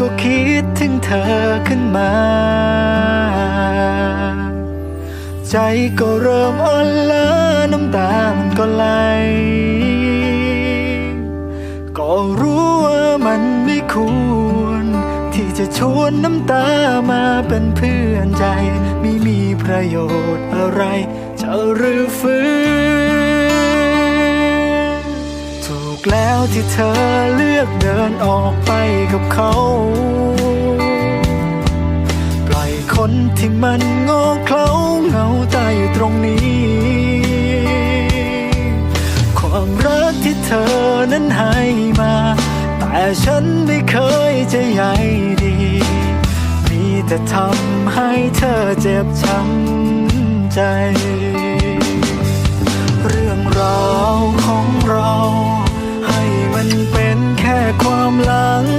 ก็คิดถึงเธอขึ้นมา ใจก็เริ่มอ่อนล้าน้ำตามันก็ไหล ก็รู้ว่ามันไม่ควร ที่จะชวนน้ำตามาเป็นเพื่อนใจ ไม่มีประโยชน์อะไร จะรื้อฟื้น ถูกแล้วที่เธอเลือกเดินออกไปกับเขา ปล่อยคนที่มันงอเคลาเหงาตายอยู่ตรงนี้ ความรักที่เธอนั้นให้มา แต่ฉันไม่เคยจะใหญ่ดี มีแต่ทำให้เธอเจ็บช้ำใจ เรื่องราวของเรา 浪。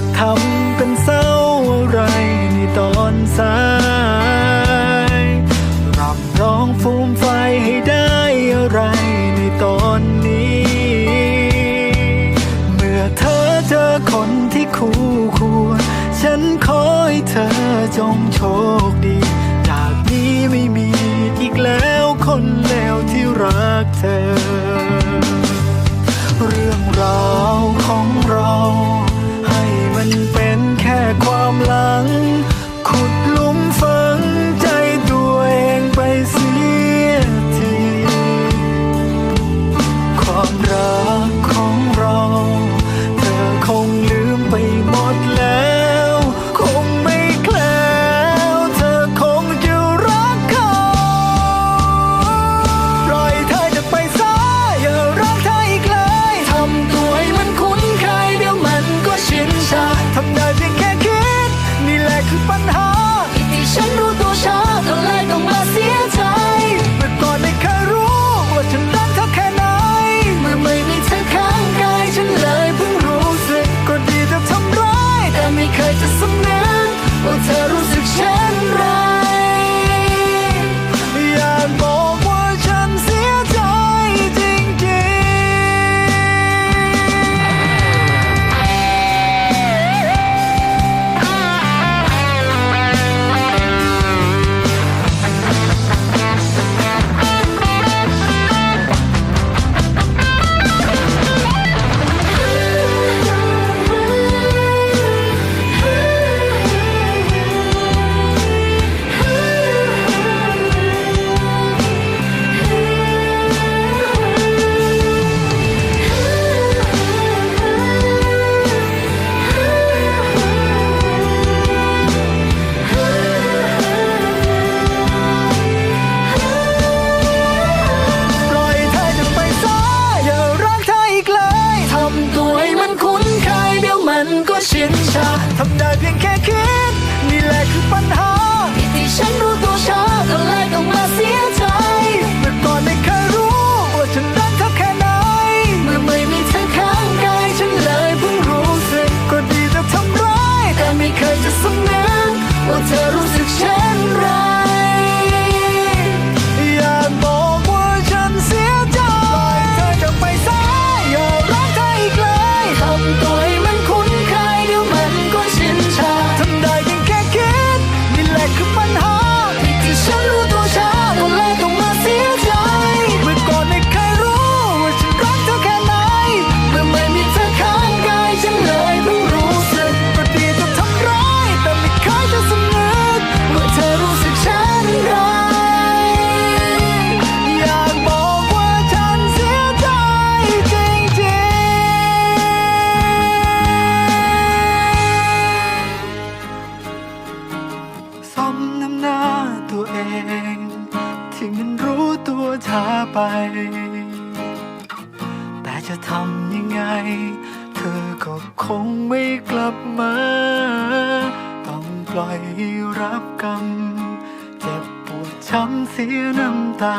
ถ้าทำเป็นเศร้าอะไรในตอนสายรำร้องฟูมไฟให้ได้อะไรในตอนนี้ เมื่อเธอเจอคนที่คู่ควร ฉันขอให้เธอจงโชคดี จากนี้ไม่มีอีกแล้วคนแล้วที่รักเธอ ไงเธอก็คงไม่กลับมา ต้องปล่อยรับกรรม เจ็บปวดช้ำเสียน้ำตา